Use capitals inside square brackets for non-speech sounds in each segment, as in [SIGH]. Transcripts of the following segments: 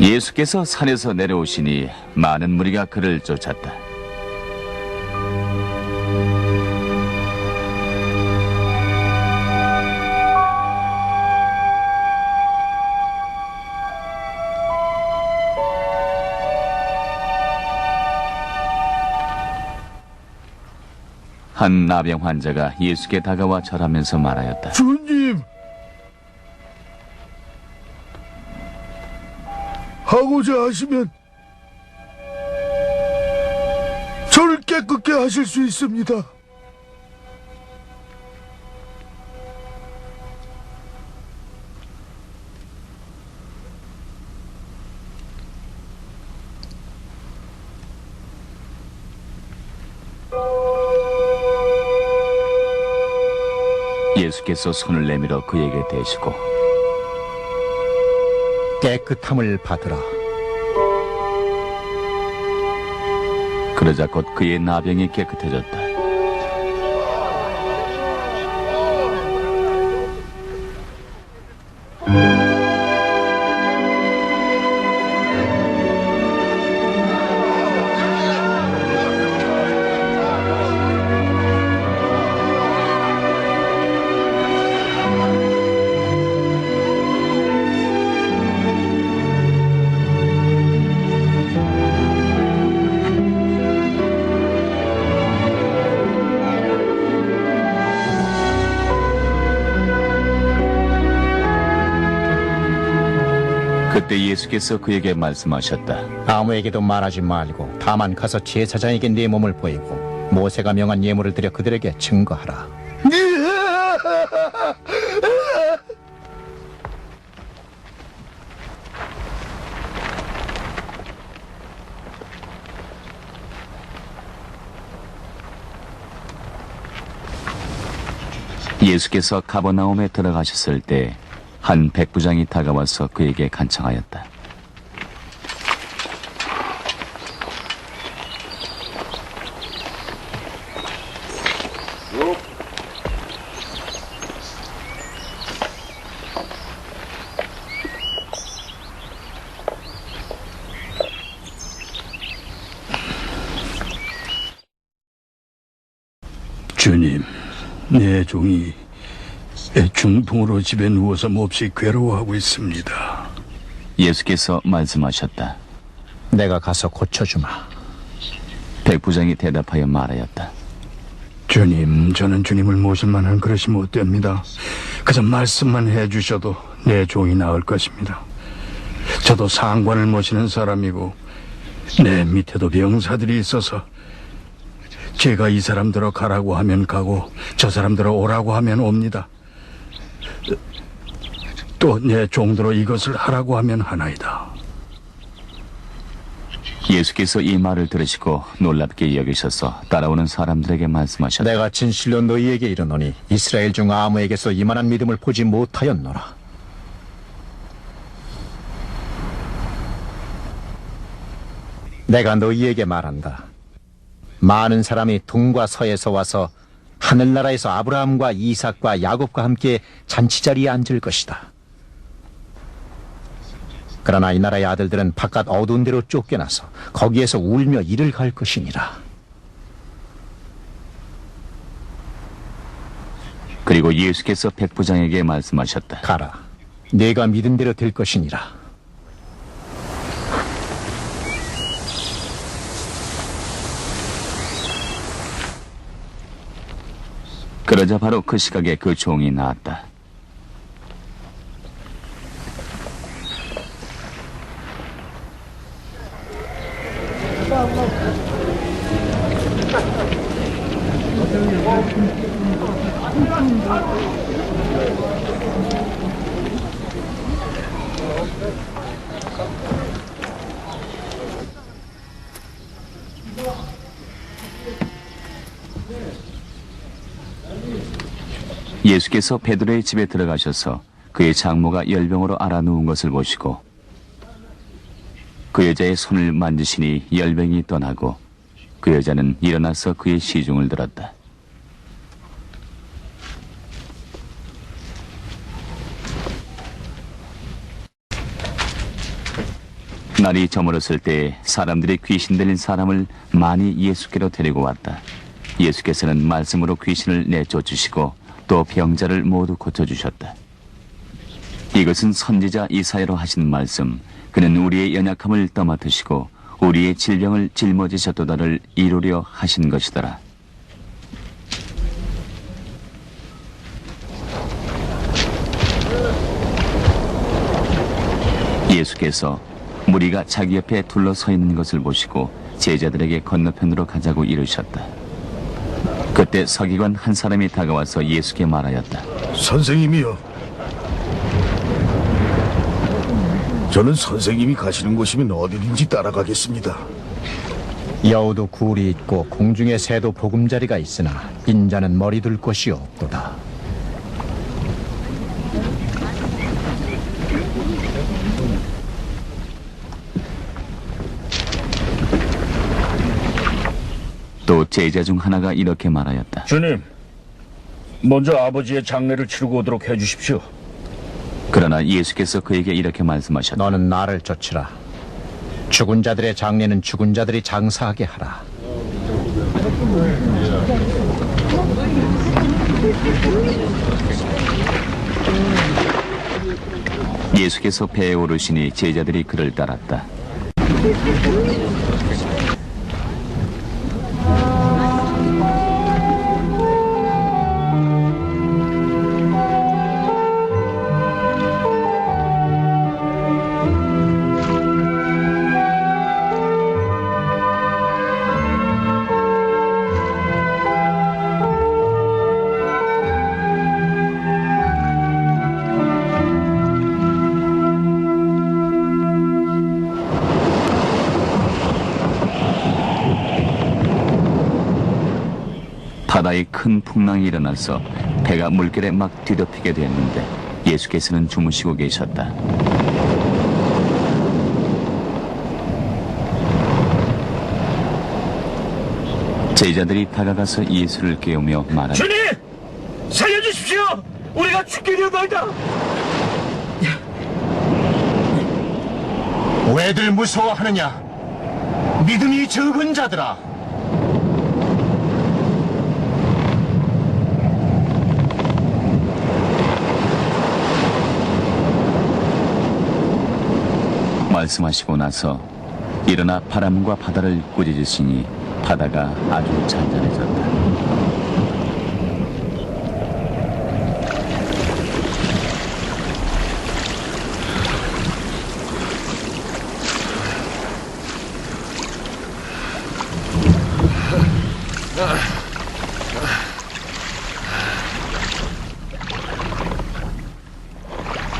예수께서 산에서 내려오시니 많은 무리가 그를 쫓았다. 한 나병 환자가 예수께 다가와 절하면서 말하였다. 주님! 하고자 하시면 저를 깨끗게 하실 수 있습니다. 예수께서 손을 내밀어 그에게 대시고 깨끗함을 받으라. 그러자 곧 그의 나병이 깨끗해졌다. 그때 예수께서 그에게 말씀하셨다. 아무에게도 말하지 말고 다만 가서 제사장에게 네 몸을 보이고 모세가 명한 예물을 드려 그들에게 증거하라. 예수께서 가버나움에 들어가셨을 때 한 백부장이 다가와서 그에게 간청하였다. 종이 중풍으로 집에 누워서 몹시 괴로워하고 있습니다. 예수께서 말씀하셨다. 내가 가서 고쳐주마. 백부장이 대답하여 말하였다. 주님, 저는 주님을 모실 만한 그릇이 못 됩니다. 그저 말씀만 해주셔도 내 종이 나을 것입니다. 저도 상관을 모시는 사람이고 내 밑에도 병사들이 있어서 제가 이 사람들어 가라고 하면 가고 저 사람들어 오라고 하면 옵니다. 또 내 종들어 이것을 하라고 하면 하나이다. 예수께서 이 말을 들으시고 놀랍게 여기셔서 따라오는 사람들에게 말씀하셨다. 내가 진실로 너희에게 이르노니 이스라엘 중 아무에게서 이만한 믿음을 보지 못하였노라. 내가 너희에게 말한다. 많은 사람이 동과 서에서 와서 하늘나라에서 아브라함과 이삭과 야곱과 함께 잔치자리에 앉을 것이다. 그러나 이 나라의 아들들은 바깥 어두운 데로 쫓겨나서 거기에서 울며 이를 갈 것이니라. 그리고 예수께서 백부장에게 말씀하셨다. 가라. 내가 믿은 대로 될 것이니라. 그러자 바로 그 시각에 그 종이 나왔다. 예수께서 베드로의 집에 들어가셔서 그의 장모가 열병으로 알아누운 것을 보시고 그 여자의 손을 만지시니 열병이 떠나고 그 여자는 일어나서 그의 시중을 들었다. 날이 저물었을 때 사람들이 귀신 들린 사람을 많이 예수께로 데리고 왔다. 예수께서는 말씀으로 귀신을 내쫓으시고 또 병자를 모두 고쳐주셨다. 이것은 선지자 이사야로 하신 말씀, 그는 우리의 연약함을 떠맡으시고 우리의 질병을 짊어지셨도다를 이루려 하신 것이더라. 예수께서 무리가 자기 옆에 둘러서 있는 것을 보시고 제자들에게 건너편으로 가자고 이르셨다. 그때 서기관 한 사람이 다가와서 예수께 말하였다. 선생님이요. 저는 선생님이 가시는 곳이면 어디든지 따라가겠습니다. 여우도 굴이 있고 공중에 새도 보금자리가 있으나 인자는 머리 둘 곳이 없도다. 제자 중 하나가 이렇게 말하였다. 주님, 먼저 아버지의 장례를 치르고 오도록 해주십시오. 그러나 예수께서 그에게 이렇게 말씀하셨다. 너는 나를 쫓으라. 죽은 자들의 장례는 죽은 자들이 장사하게 하라. 예수께서 배에 오르시니 제자들이 그를 따랐다. 바다에 큰 풍랑이 일어나서 배가 물결에 막 뒤덮이게 됐는데 예수께서는 주무시고 계셨다. 제자들이 다가가서 예수를 깨우며 말하되 주님! 살려주십시오! 우리가 죽게 되었나이다! 왜들 무서워하느냐? 믿음이 적은 자들아. 말씀하시고 나서 일어나 바람과 바다를 꾸짖으시니 바다가 아주 잔잔해졌다.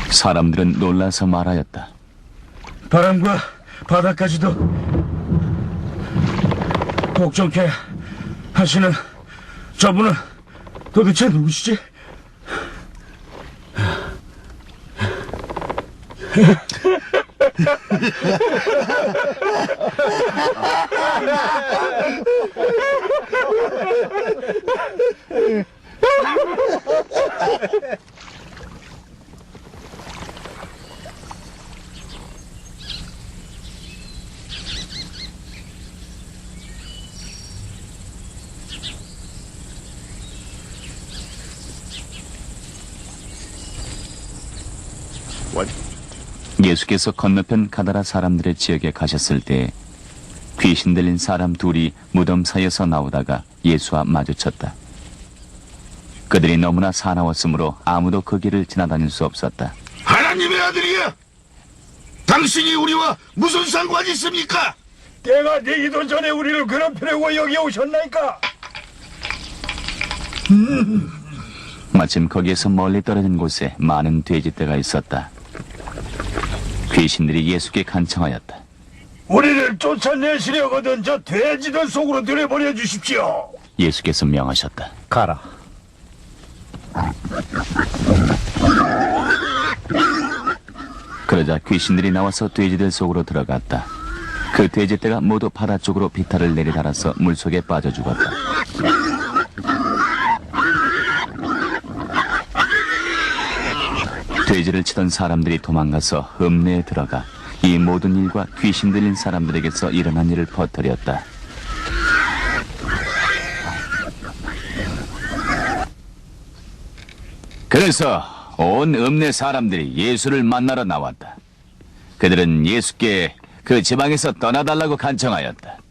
사람들은 놀라서 말하였다. 바람과 바다까지도 복종케 하시는 저분은 도대체 누구시지? [LAUGHS] 예수께서 건너편 가다라 사람들의 지역에 가셨을 때 귀신 들린 사람 둘이 무덤 사이에서 나오다가 예수와 마주쳤다. 그들이 너무나 사나웠으므로 아무도 그 길을 지나다닐 수 없었다. 하나님의 아들이야. 당신이 우리와 무슨 상관이 있습니까? 때가 되기도 전에 우리를 괴롭히려고 여기 오셨나이까? 마침 거기에서 멀리 떨어진 곳에 많은 돼지떼가 있었다. 귀신들이 예수께 간청하였다. 우리를 쫓아내시려거든 저 돼지들 속으로 들여보내 주십시오. 예수께서 명하셨다. 가라. 그러자 귀신들이 나와서 돼지들 속으로 들어갔다. 그 돼지떼가 모두 바다 쪽으로 비탈을 내리달아서 물속에 빠져 죽었다. 돼지를 치던 사람들이 도망가서 읍내에 들어가 이 모든 일과 귀신 들린 사람들에게서 일어난 일을 퍼뜨렸다. 그래서 온 읍내 사람들이 예수를 만나러 나왔다. 그들은 예수께 그 지방에서 떠나달라고 간청하였다.